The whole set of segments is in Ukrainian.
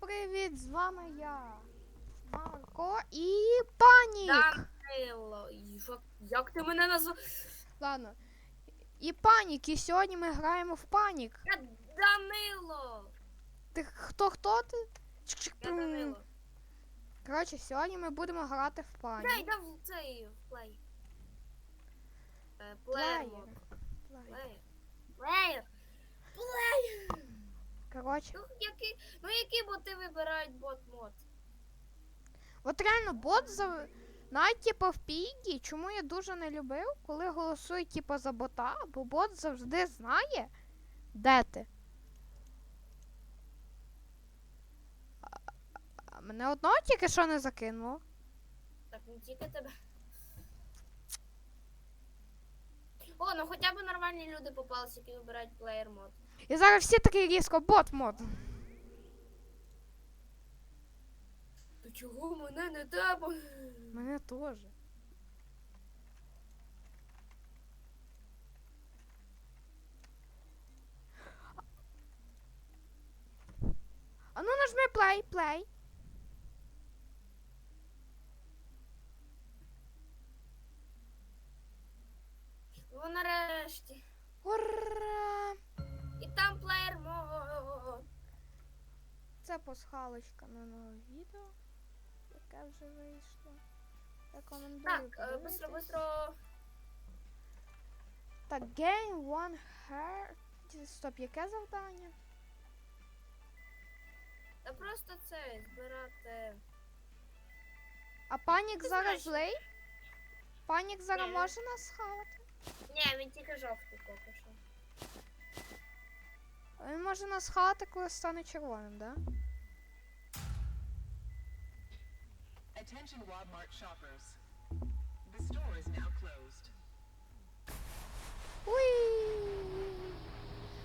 привіт! З вами я, Марко і Панік. Данило, як ти мене назвав? Ладно. І Панік, і сьогодні ми граємо в Панік. Я Данило! Ти хто хто ти? Чик-чик, Я. Данило. Коротше, сьогодні ми будемо грати в Дай, Панік. дав цей плей. Е, Плеєр. Плеєр. Плеєр. Плеєр. Коротше, Ну, які, ну які боти вибирають бот мод? от реально бот за. Навіть типу в Пігі, чому я дуже не любив, коли голосують типу за бота, бо бот завжди знає, де ти. А- а Мене одного тільки що не закинуло. Так, не тільки тебе. О, ну хоча б нормальні люди попалися, які вибирають плеєр мод. І зараз всі такі різко бот мод. То чого мене не треба? Мене теж. А ну нажми плей, плей. Ну нарешті. Ура! І там плеєр мод. Це пасхалочка на нове відео, яке вже вийшло. Рекомендую. Так, е, быстро, быстро. Так, gain one heart. Стоп, яке завдання? Та просто це збирати. А панік Ти зараз знаєш. злий? Панік зараз Ні. може нас схавати? Ні, він тільки жовтий поки що. Він може нас хати, коли стане червоним, да? Attention Walmart shoppers. The store is now closed. Уй!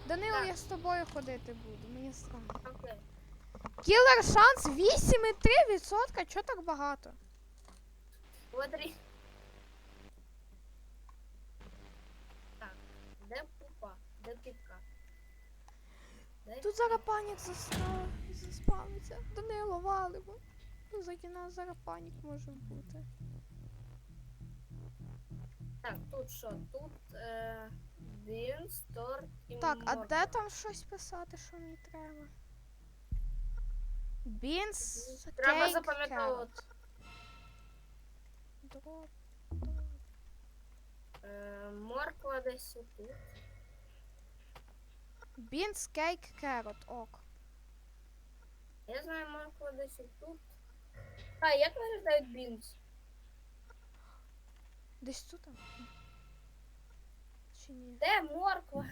Данило, я з тобою ходити буду, мені странно. Окей. Кілер шанс 8,3%, чого так багато? Смотри. Так, де пупа? Де піпка? Де Тут зараз панік застав, заспавиться. Данило, валимо. Позаді нас зараз панік може бути. Так, тут що? Тут е, Бінс, торт і Так, а де там щось писати, що мені треба? Бінс, Треба запам'ятовувати. Дроп. Е, морква десь тут. Бінс, кейк, керот, ок. Я знаю, морква десь тут. А, як виглядають бінс? Десь тут. там? Чи ні? Де морква?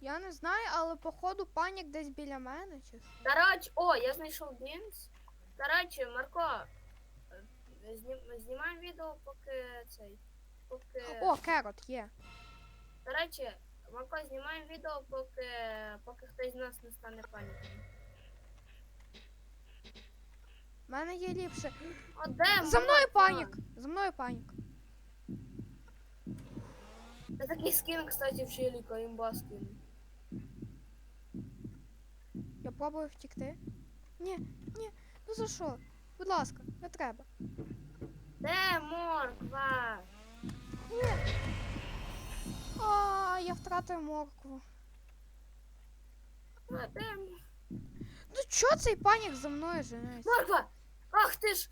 Я не знаю, але походу панік десь біля мене, чи що? Короче, о, я знайшов бінс. Короче, Марко, е, знім- знімаємо відео, поки цей. Поки. О, керот є. Короче, Марко, знімаємо відео, поки, поки хтось з нас не стане паніком. У мене є ліпше. О, де За мною панік! За мною панік. Це такий скін, кстати, в челіка, імба скін. Я пробую втікти. Ні, ні, ну за що? Будь ласка, не треба. Де морква? Втратив моркву. Ну чо цей панік за мною женеться? морква? Ах ти ж!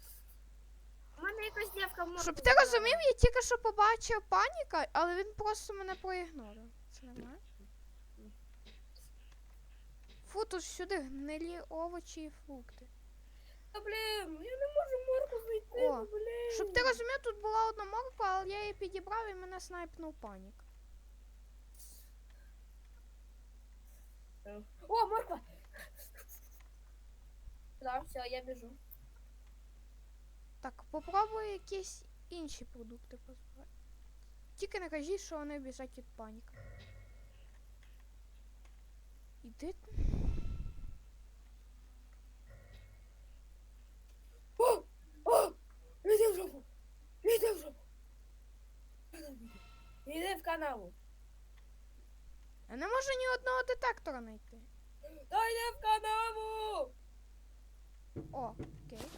У мене якась дівка в моркву. Щоб ти розумів, я тільки що побачив паніка, але він просто мене проігнорив. Це нормально? Фу, тут всюди гнилі овочі і фрукти. Та блін, я не можу морку знайти, О, блін. Щоб ти розумів, тут була одна морква, але я її підібрав і мене снайпнув панік. О, морква! Да, все, я біжу. Так, попробуй якісь інші продукти позбирати. Тільки не кажіть, що вони біжать від паніка. Іди. О! О! Іди в жопу! Іди в жопу! Іди в канаву. Я не можу ні одного детектора знайти. Та йди в канаву! О, окей.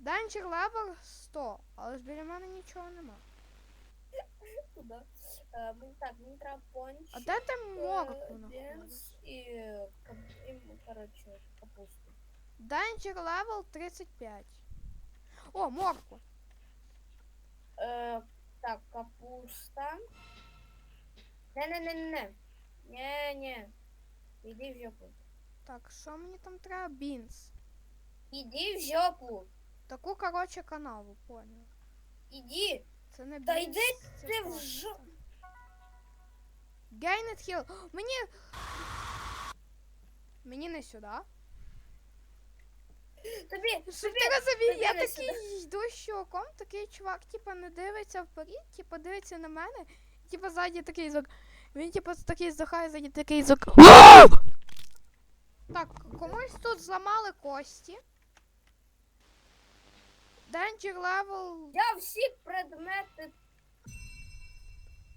Danger level 100, але ж біля мене нічого нема. Туди. Е, мені- так, мені треба понч. А де ти е, морку бінс знаходиш? і, е, кап- і, м, коротше, капусту. Danger level 35. О, морку. Е, так, капуста. Не-не-не-не. Не-не. Іди в жопу. Так, що мені там треба? Бінс. Іди в жопу. Таку, коротше, канаву, поняв. Іди. Це не Та йди ти в просто. жо- Gained heal. Мені. Мені не сюди. Тобі, Щоб тобі. ти розумів, тобі я не такий йду щоком, такий чувак, типа, не дивиться вперед, типа, дивиться на мене, типа, ззаді такий звук. Він, типа, такий здихає, ззаді такий звук. Так, комусь тут зламали кості. Danger level. Я всі предмети.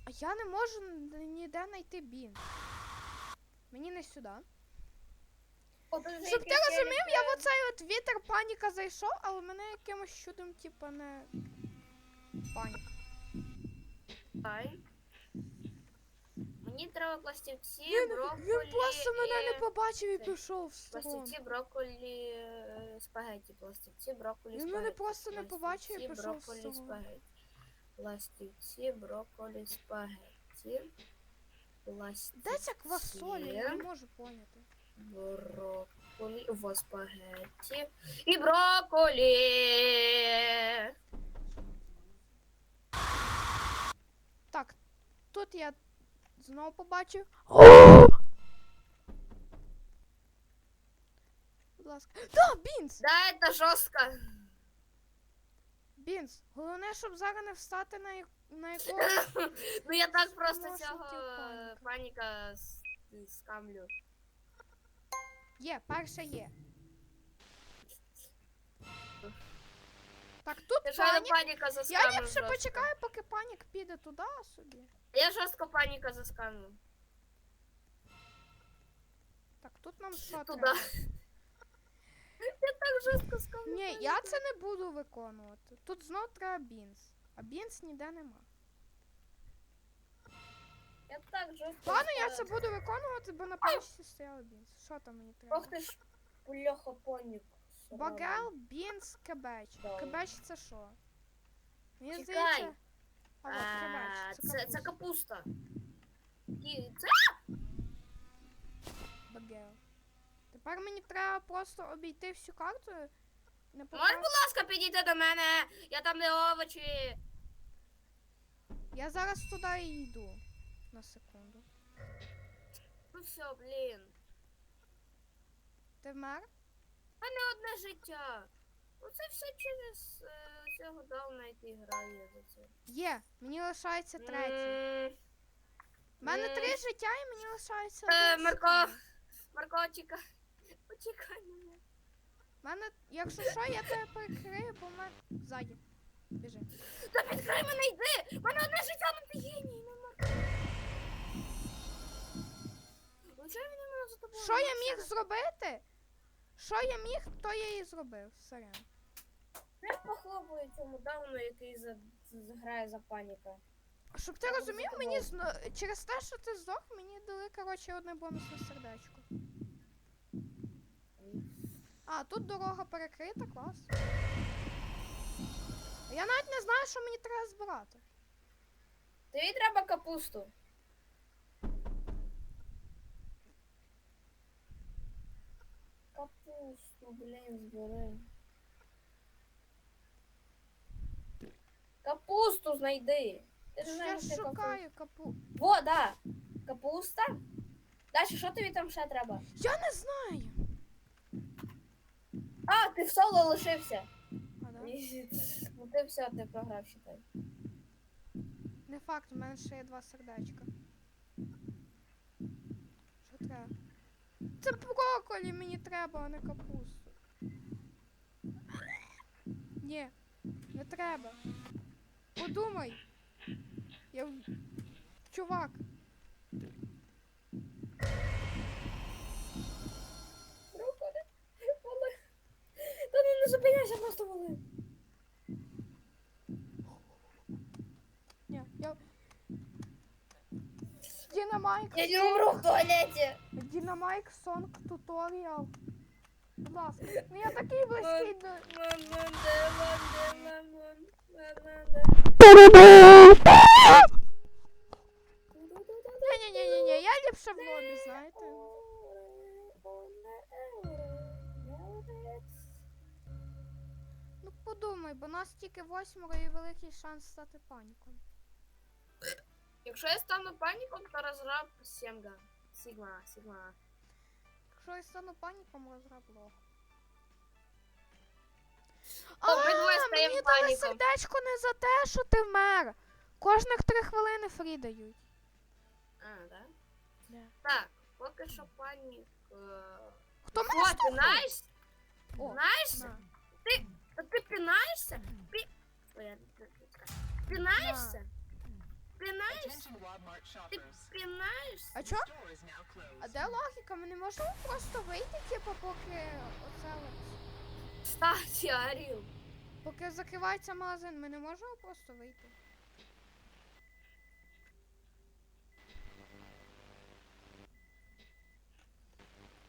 А я не можу ніде знайти бін. Мені не сюди. Щоб ти розумів, я в оцей от вітер паніка зайшов, але мене якимось чудом, типа, не. Паніка. Ай. Мені треба пластівці, Він, брокколі він просто мене не побачив і пішов в сторону. Пластівці, брокколі, е, спагетті, пластівці, брокколі, Він спагетті. мене просто не побачив і пластівці, пішов в брокколі, сторону. спагетті. Пластівці, брокколі, спагетті. Пластівці, Де ця квасоля? Я не можу поняти. брокколі, во спагетті і брокколі. Так, тут я знову побачив. Будь ласка. Да, Бінс! Да, это жорстко. Бінс! Головне, щоб зараз не встати на, як- на якогось. Ну я так просто ж цього таки е, паніка с- скамлю. Є, перша є. Так, тут Я панік. паніка Я заскамлю. ліпше жорстко. почекаю, поки панік піде туди собі. Я жорстко паніка заскамлю. Так, тут нам що Туди. треба? Я так жорстко скамлю. Ні, я це не буду виконувати. Тут знов треба бінс. А бінс ніде нема. Я так жорстко. Ладно, я це буду виконувати, бо на перші стояли бінс. Що там мені треба? Ох ти ж, бляха панік. Багел, бінс, кебеч. Кебеч це що? Мені Чекай. здається. А А, це Це, капуста. І це Багел. Тепер мені треба просто обійти всю карту. Не Можеш, будь ласка, підійти до мене. Я там не овочі. Я зараз туди і йду. На секунду. Ну все, блін. Ти вмер? У мене одне життя. Оце все через е, цього грає за це. Є, мені лишається третій. М, У мене М. три життя і мені лишається. Е, один Марко. Марко, чекай. Почекай мене. У мене, якщо що, я тебе прикрию, бо в мене ззаді. Біжи. Та підкрий мене йди! У мене одне життя, ну ти геній, ну Марко. Ну чого він не може за тобою? Що я міг зробити? Що я міг, то я і зробив. Сорян. Я похлопаю цьому дауну, який за, за- грає за паніка. Щоб ти розумів, мені зно- через те, що ти здох, мені дали, коротше, одне бонусне сердечко. А, тут дорога перекрита, клас. Я навіть не знаю, що мені треба збирати. Тобі треба капусту. Капусту, блін, збери. Капусту знайди. Ти ж Я знаєш, де шукаю капу. Во, да. Капуста. Далі, що тобі там ще треба? Я не знаю. А, ти в соло лишився. А, да? Ну ти все, ти програв, считай. Не факт, у мене ще є два сердечка. Що треба? Це брокколі мені треба, а не капусту. Ні, не треба. Подумай. Я... Чувак. Рухали. Вали. Та ну не зупиняйся, просто вали. Ні, я... Динамайк. Я не умру в туалеті. Динамайк сонг туторіал. Будь ласка. Ну я такий близький до... Ні-ні-ні-ні, я ліпше в лобі, знаєте. Ну подумай, бо нас тільки восьмеро і великий шанс стати паніком. Якщо я стану паніком, то розраб Сімга. Сігма, Сігма. Якщо я стану паніком, розраб лох. О, ми двоє А, стаємо мені дали паніком. сердечко не за те, що ти вмер. Кожних три хвилини фрі дають. А, да? Да. Так, поки що панік. е, Хто мене О, ти штовхнув? О, Знаєшся? на. Та ти пінаєшся? Пі... Ой, я не? Attention Walmart shoppers. А? The чо? store is now closed. А де логіка? Ми не можемо просто вийти, типу, поки оце от. Кстати, Аріл. Поки закривається магазин, ми не можемо просто вийти.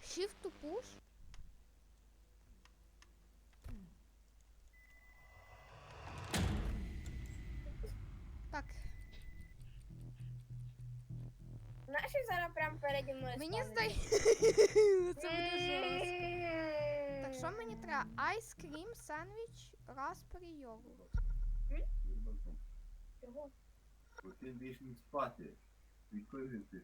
Shift to push? Так, Знаєш, як зараз прямо переді мною мені стане? здається. Це буде жорстко. Так, що мені треба? Айскрім, сендвіч, распері, йогурт. Чого? Бо ти більш не спати. Відколи ти?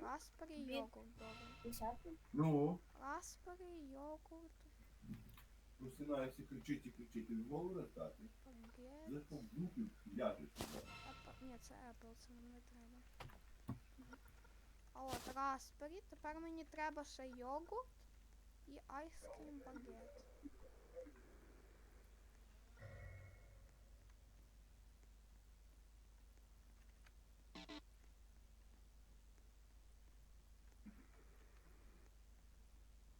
Распері, йогурт, добре. Десятий? Ну, Распері, йогурт, просинаєшся кричить і кричить, і голову розтати. багет. За що в групі ляжеш туди. Apple. Ні, це Apple, це не треба. А от распері, тепер мені треба ще йогурт і айскрім багет.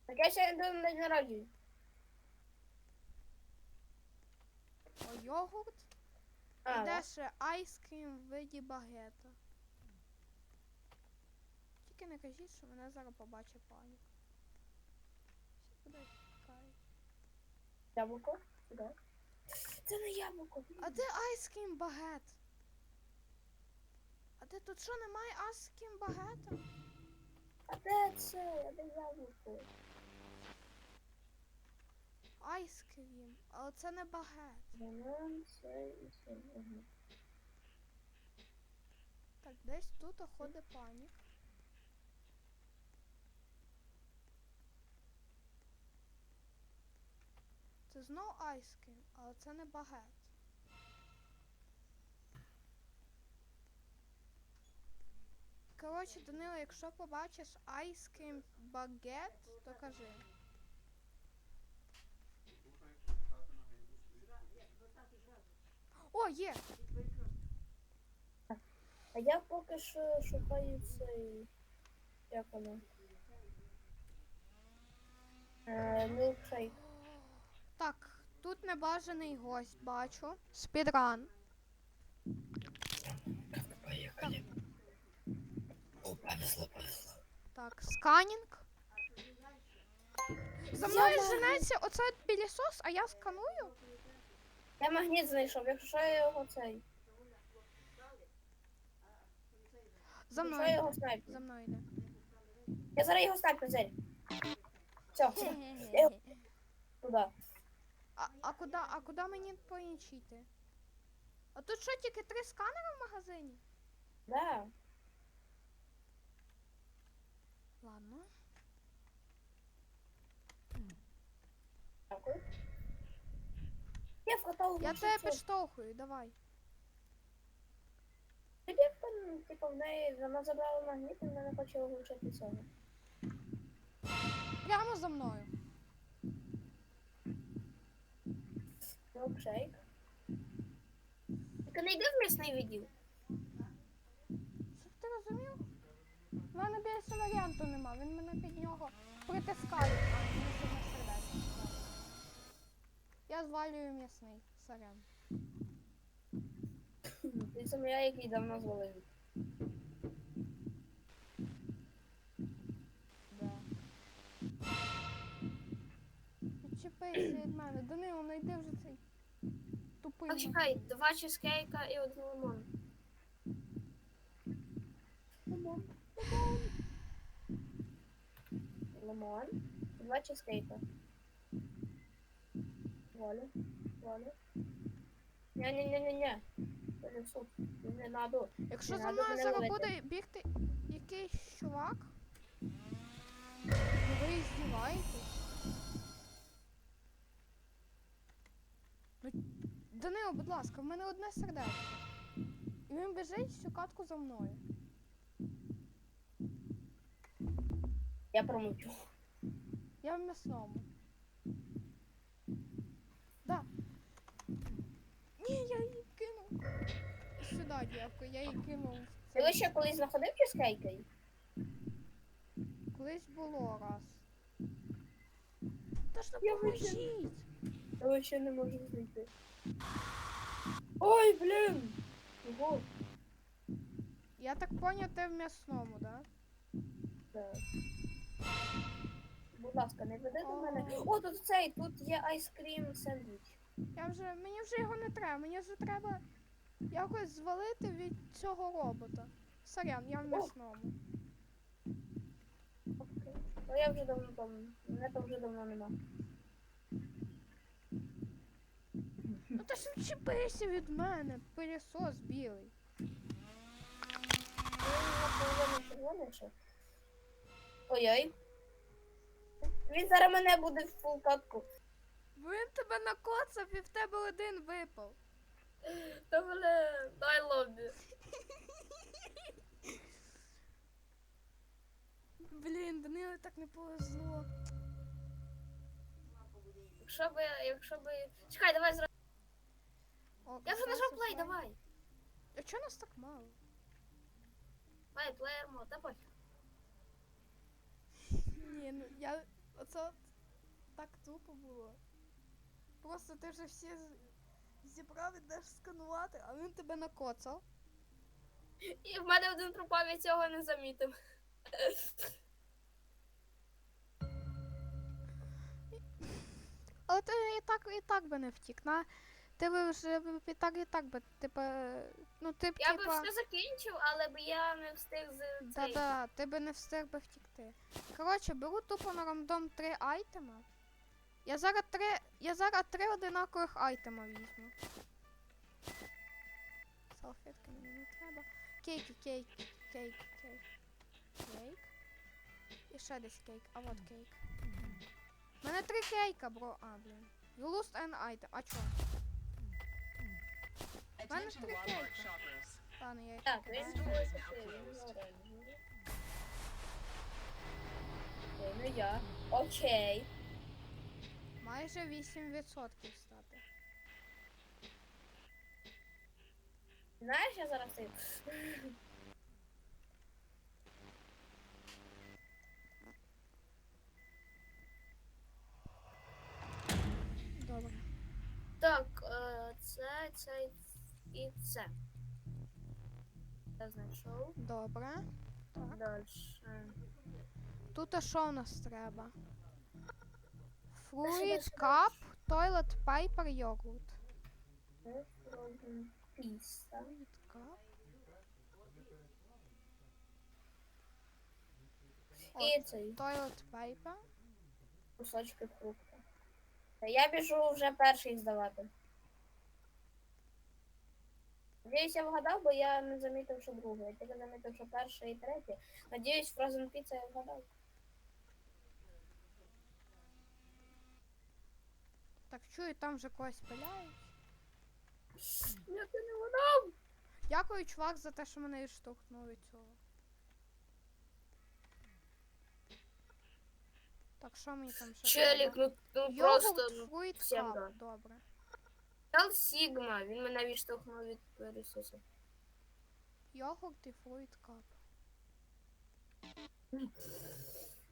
Так я ще на день народження. О, йогурт. А, і де ще айскрім в виді багета. Тільки не кажіть, що мене зараз побачить панік. Яблуко? Сюди. Це не яблуко. А де айскрім багет? А де тут що немає айскрім багета? А де це? А де яблуко? Айскрім, але це не багет. Банан, це і це. Ага. Так, десь тут ходить панік. Це знов айскрім, але це не багет. Коротше, Данило, якщо побачиш айскрім багет, то кажи. О, є! А я поки що шукаю цей. Як воно? Е, мілкшейк. Так, тут небажаний гость, бачу. Спідран. Поїхали. О, повезло, повезло. Так, сканінг. За мною женеться оцей пілісос, а я сканую. Я магніт знайшов, якщо я його цей. За Якщо я мною. його снайпну. За мною йде. Я зараз його снайпну, Зель. Все, все, я його туди. А, а куди, а куди мені поінчити? А тут що, тільки три сканери в магазині? Да. Ладно. Дякую. Я в каталогу. Я тебе підштовхую, давай. Тобі типу, в неї вона забрала магніт і вона не хоче влучити цього. Прямо за мною. Мілкшейк. Тільки не йди в місний відділ. Щоб ти розумів? У мене більше варіанту нема, він мене під нього притискає. Я звалюю м'ясний. Сорян. Ти сам я, який давно звалив. Відчепися від мене. Данило, знайди вже цей тупий. Так, чекай, два чизкейка і один лимон. Лимон. Лимон. Лимон. Два чизкейка. Воля. Воля. Ня-ня-ня-ня-ня. Це не надо. Якщо за мною зараз буде бігти якийсь чувак, ви здіваєтесь. Ну, Данило, будь ласка, в мене одне сердечко. І він біжить всю катку за мною. Я промовчу. Я в м'ясному. Да. Ні, я її кинув. Сюди, дівка, я її кинув. Ти лише колись знаходив чизкейки? Колись було раз. Та ж Я допоможіть! Я вообще не можу знайти. Ой, блін! Ого. Я так поняв, ти в м'ясному, да? Так. Будь ласка, не веди до мене. О, тут цей, тут є айскрім сендвіч. Я вже. Мені вже його не треба, мені вже треба якось звалити від цього робота. Сорян, я в м'ясному. Окей. Ну я вже давно там. Мене там вже давно нема. Ну ти ж відчепися від мене, пилісос білий. Ой-ой. Він зараз мене буде в фулкатку. Він тебе накоцав і в тебе один випав. Та блин, дай лобі. Блін, Данилу так не повезло. Якщо би, якщо би... Чекай, давай зразу. О, Я вже красавці нажав плей, давай. А чого нас так мало? Давай, плеєр мод, давай. Ні, ну я. Оце от так тупо було. Просто ти вже всі з- зібрав, ідеш сканувати, а він тебе накоцав. І в мене один пропав, я цього не замітив. Але ти і так, і так би не втік. На, ти би вже і так, і так би, типа. Ну ти б Я би типа. все закінчив, але б я не встиг з цей. Да-да, ти би не встиг би втікти. Коротше, беру тупо на рандом три айтема. Я зараз три. Я зараз три одинакових айтема візьму. Салфетки мені не треба. Кейки, кейк, кейк, кейк. Кейк. І ще десь кейк. А от кейк. У мене три кейка, бро. А, блін. You lost an item. А чо? Trick Walmart Ладно, я їх Так, він. Окей, ну я. Окей. Майже 8% стати. Знаєш, я зараз цей. Добре. Так, е, це, це і це. Я знайшов. Добре. Так. Далі. Тут а що у нас треба? Дальше, дальше, cup, toilet paper, йогурт. Fruit, cup. І цей Toilet paper. кусочки фрукта. Я біжу вже перший здавати. Надіюсь, я вгадав, бо я не замітив, що другий. Я тільки замітив, що перший і третій. Надіюсь, Frozen Pizza я вгадав. Так, чую, там вже когось пиляють. Я ти не вгадав. Дякую, чувак, за те, що мене відштовхнув від цього. Так, що мені там ще Челік, треба? ну, ну Йогурт, ну, всім да. Добре. Тел Сігма, він мене відштовхнув від Ресурсу. Йогурт і фруит, cup.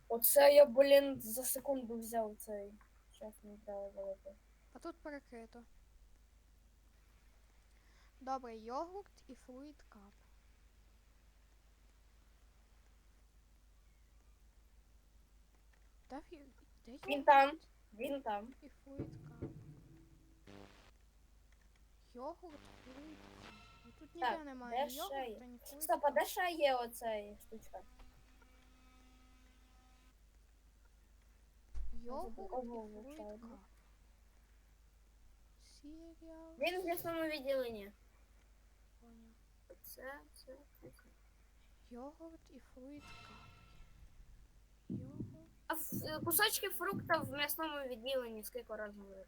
Оце я, блін, за секунду взяв цей. Щас не треба велике. А тут перекрито. Добре, йогурт і фруїт кап. Де, фі- де йогурт Він там. Він там. і фруїт кап? Йогурт, фруїт. Ну, тут ніде Так, немає ні йогурта, ні фруїт Стоп, а де ще є оцей штучка? Йогурт і Сіріал. Він в м'ясному відділенні. Поняв. Це, це, це. Йогурт і фруїт. Йогурт. А ф- е, кусочки фрукта в м'ясному відділенні, скільки разів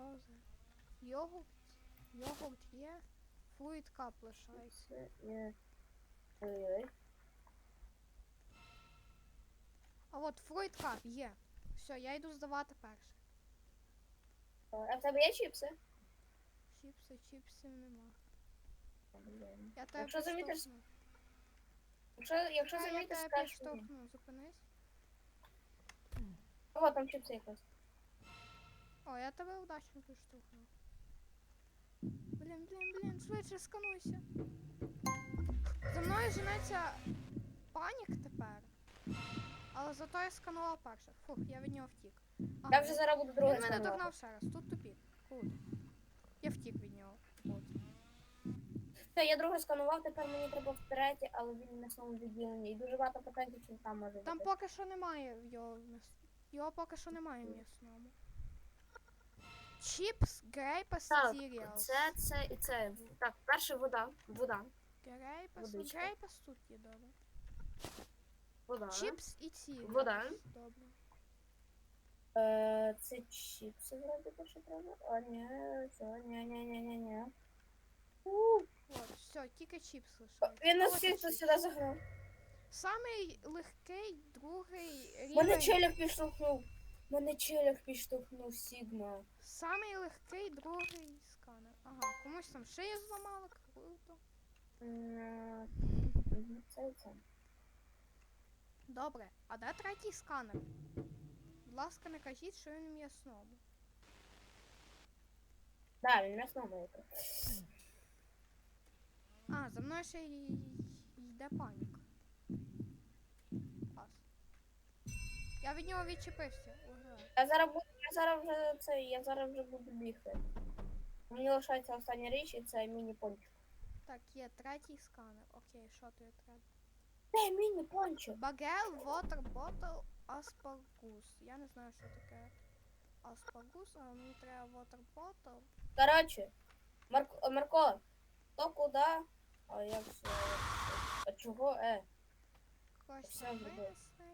Фроzen. Йогурт. Йогурт є. Фруїт кап лишається. Є. Ой-ой. А от фруїт кап є. Все, я йду здавати перше. А в тебе є чіпси? Чіпси, чіпсів нема. Я тебе Якщо замітиш- підштовхну. Якщо, якщо А, я замітиш, тебе скажеш підштовхну. Зупинись. О, там чіпси якось. О, я тебе удачно підштовхнув. Блін, блін, блін, швидше скануйся. За мною женеться панік тепер. Але зато я сканував перше. Фух, я від нього втік. Ага, Я вже зараз буду друге Він мене сканувати. догнав ще раз. Тут тупік. Круто. Я втік від нього. От. Все, я друге сканував, тепер мені треба втретє, але він в м'ясному відділенні. І дуже багато питань, чи там може бути. Там поки що немає його в. Його поки що немає в м'ясному. Чіпс, грейпа, Так, сіріал. це, це і це. Так, перше вода. Вода. Грейпас, водичка. грейпас тут є добре. Вода. Чіпс і сіріал. Вода. Добре. Е, це чіпси вроді би, що треба. О, ні, це, ні, ні, ні, ні, ні. У, От, все, тільки чіпс лишається. Він нас От всіх тут чіпс. сюди загнав. Самий легкий, другий Мене рівень. челік підштовхнув. Мене челік підштовхнув, Сігма. Самий легкий, другий сканер. Ага, комусь там шию зламали, круто. Е, Це це. Добре, а де третій сканер? Будь ласка, не кажіть, що він в м'ясному. Да, він якраз. А, за мною ще й йде панік. Клас. Я від нього відчепився. Ура. Я зараз буду, я зараз вже це, я зараз вже буду бігти. Мені лишається остання річ, і це міні-пончик. Так, є третій сканер. Окей, що тобі треба? Де міні-пончик? Багел, water bottle, аспаргус. Я не знаю, що таке аспаргус, але мені треба water bottle. Коротше, Марко, Марко, то куди? А як це? А чого? Е? Когось Все винесли.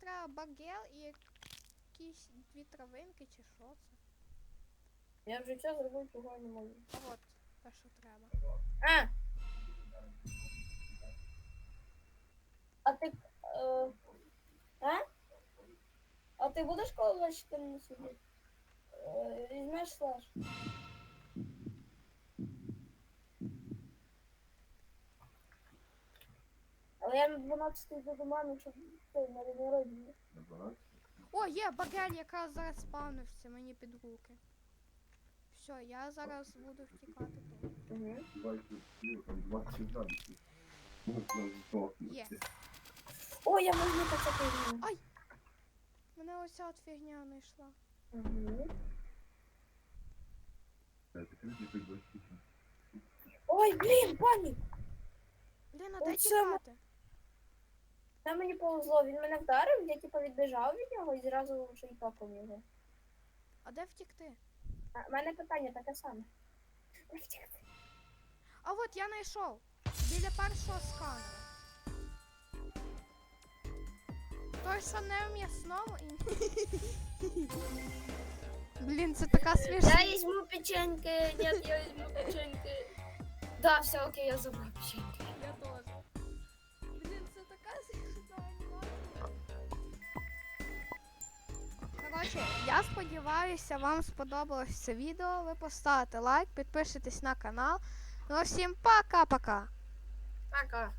Треба багел і якісь дві травинки чи що це. Я вже все зробив, чого я не можу. А от те, що треба. А! А ти. Е, а? А ти будеш мені сюди? Е, Візьмеш слаж? Але я на 12 йду до мами, щоб це на день народження. На 12. О, є багель, яка зараз спавнився мені під руки. Все, я зараз буду втікати тут. Угу. Давайте, ну, там 20 градусів. Можна здохнути. Є. О, я можу це пізніше. Мене оця от фігня знайшла. Угу. Люди. Ой, блін, пані! Блін, а де Оце тікати? Це мені повезло, він мене вдарив, я типу відбіжав від нього і зразу топом його. А де втікти? В мене питання таке саме. Де втікти? А от я знайшов. Біля першого сканера. Той, що не в м'ясному і. Блін, це така смішна. Я візьму печеньки, ні, я візьму печеньки. Да, все окей, я забрав печеньки. Коротше, я сподіваюся, вам сподобалось це відео. Ви поставите лайк, підпишитесь на канал. Ну а всім пока-пока. Пока.